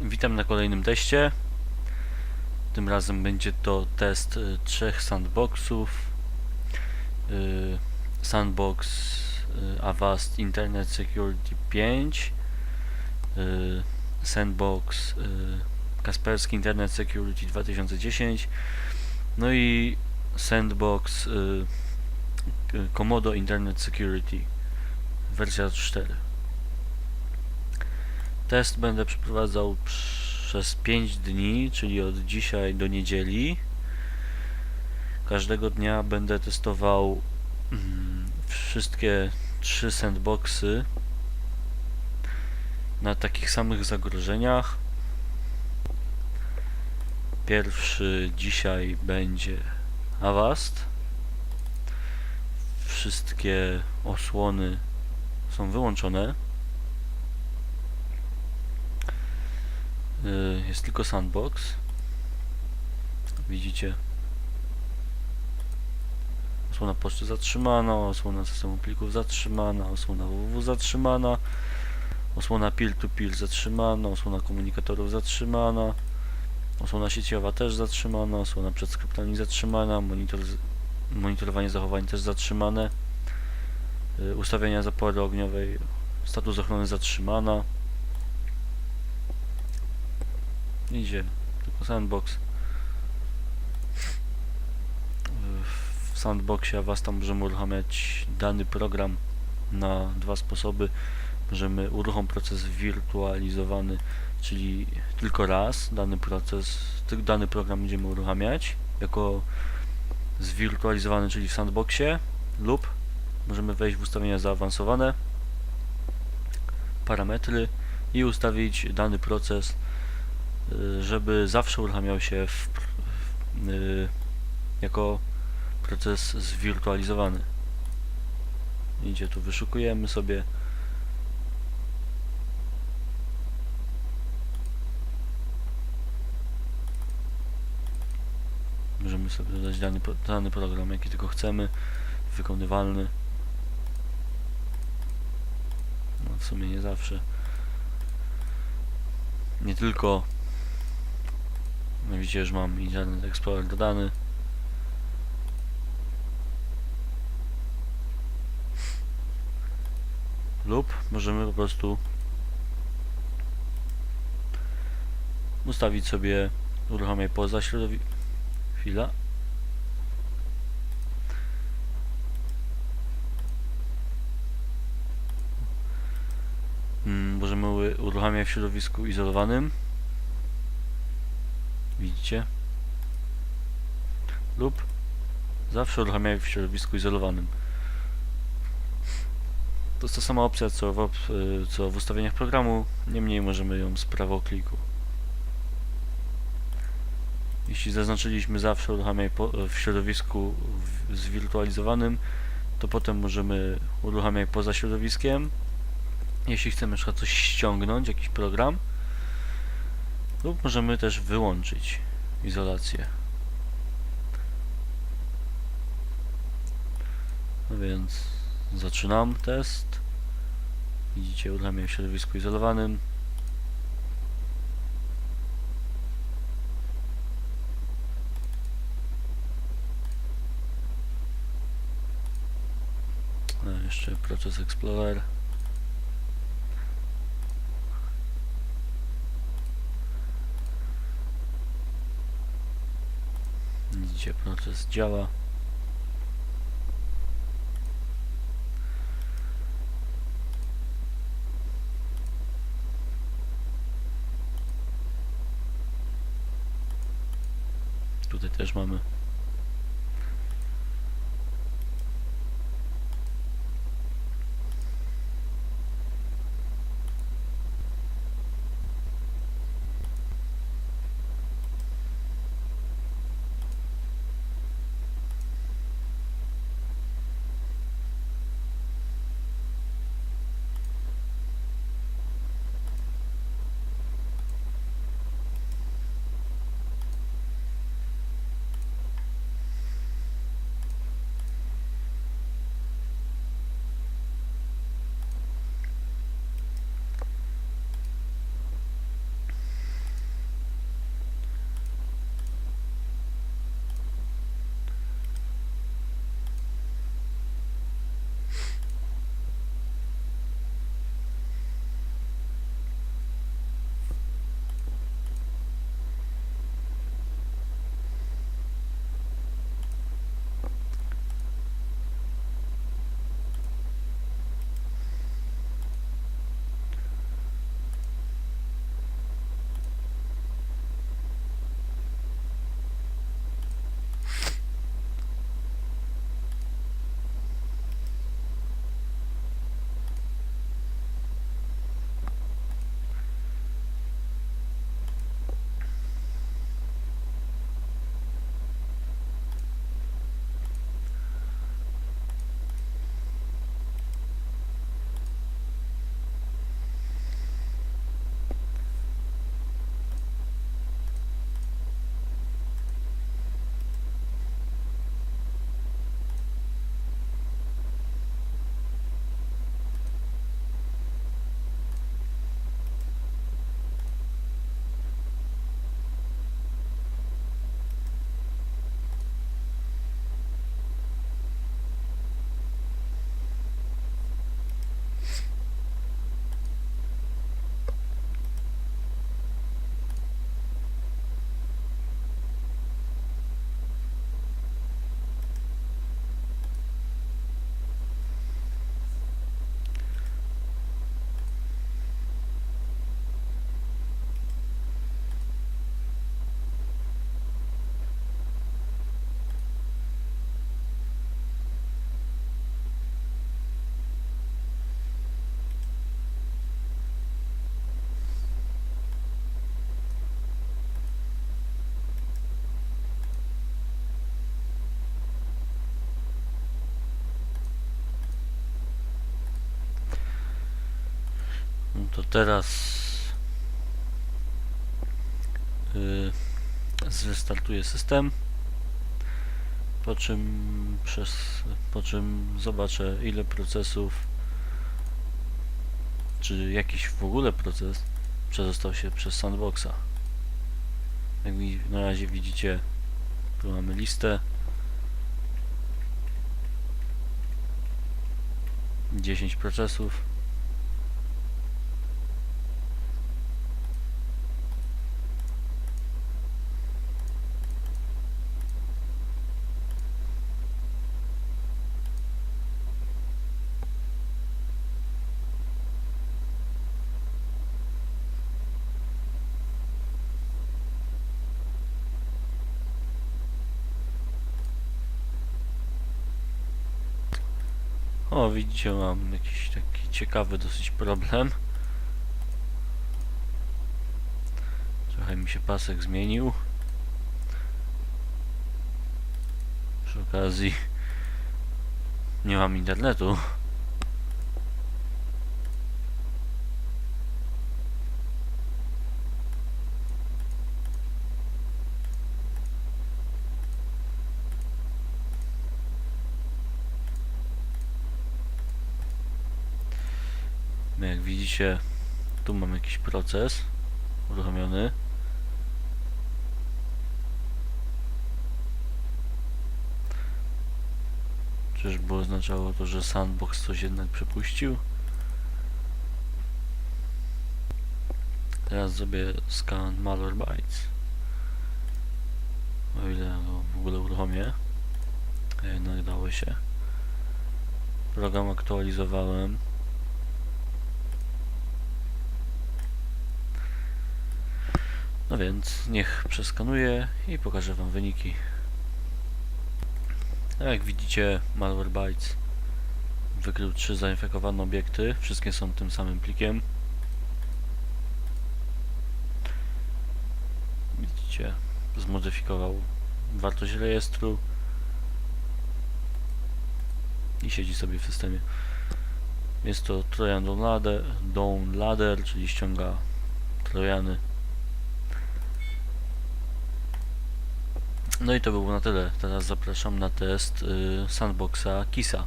Witam na kolejnym teście. Tym razem będzie to test y, trzech sandboxów. Y, Sandbox y, Avast Internet Security 5, y, Sandbox Kaspersky Internet Security 2010, no i Sandbox Komodo Internet Security wersja 4. Test będę przeprowadzał przez 5 dni, czyli od dzisiaj do niedzieli. Każdego dnia będę testował mm, wszystkie trzy sandboxy na takich samych zagrożeniach. Pierwszy dzisiaj będzie Avast. Wszystkie osłony są wyłączone. Jest tylko sandbox. Widzicie? Osłona poczty zatrzymana, osłona systemu plików zatrzymana, osłona www zatrzymana, osłona peer-to-peer zatrzymana, osłona komunikatorów zatrzymana, osłona sieciowa też zatrzymana, osłona przed skryptami zatrzymana, monitor, monitorowanie zachowań też zatrzymane, y, ustawienia zapory ogniowej, status ochrony zatrzymana. Idzie, tylko sandbox. W sandboxie Avasta możemy uruchamiać dany program na dwa sposoby. Możemy uruchomić proces wirtualizowany, czyli tylko raz dany proces, dany program będziemy uruchamiać jako zwirtualizowany, czyli w sandboxie lub możemy wejść w ustawienia zaawansowane, parametry i ustawić dany proces żeby zawsze uruchamiał się w, y, jako proces zwirtualizowany. Idzie tu, wyszukujemy sobie Możemy sobie dodać dany, dany program, jaki tylko chcemy, wykonywalny. No w sumie nie zawsze. Nie tylko widzicie, że mam Internet Explorer dodany. Lub możemy po prostu ustawić sobie uruchamiaj poza środowi... Chwila. Mm, Możemy uruchamiać w środowisku izolowanym. Widzicie? Lub zawsze uruchamiaj w środowisku izolowanym. To jest ta sama opcja co w, co w ustawieniach programu, niemniej możemy ją z prawokliku. Jeśli zaznaczyliśmy zawsze uruchamiaj w środowisku zwirtualizowanym, to potem możemy uruchamiaj poza środowiskiem. Jeśli chcemy na przykład coś ściągnąć, jakiś program, lub możemy też wyłączyć izolację. No więc zaczynam test. Widzicie, uruchamiam w środowisku izolowanym. A, jeszcze proces Explorer. Widzicie, proces działa. Tutaj też mamy. To teraz yy, zrestartuję system. Po czym przez po czym zobaczę ile procesów czy jakiś w ogóle proces przezostał się przez sandboxa. Jak mi na razie widzicie, tu mamy listę. 10 procesów. O, widzicie, mam jakiś taki ciekawy dosyć problem. Trochę mi się pasek zmienił. Przy okazji nie mam internetu. Jak widzicie, tu mam jakiś proces uruchomiony. Czyżby oznaczało to, że sandbox coś jednak przepuścił? Teraz zrobię scan Malwarebytes. O ile go w ogóle uruchomię. A Jednak dało się. Program aktualizowałem. No więc niech przeskanuję i pokażę Wam wyniki. No jak widzicie Malwarebytes wykrył trzy zainfekowane obiekty. Wszystkie są tym samym plikiem. Widzicie, zmodyfikował wartość rejestru i siedzi sobie w systemie. Jest to Trojan Down Ladder, down ladder czyli ściąga Trojany No i to było na tyle. Teraz zapraszam na test y, sandboxa Kisa.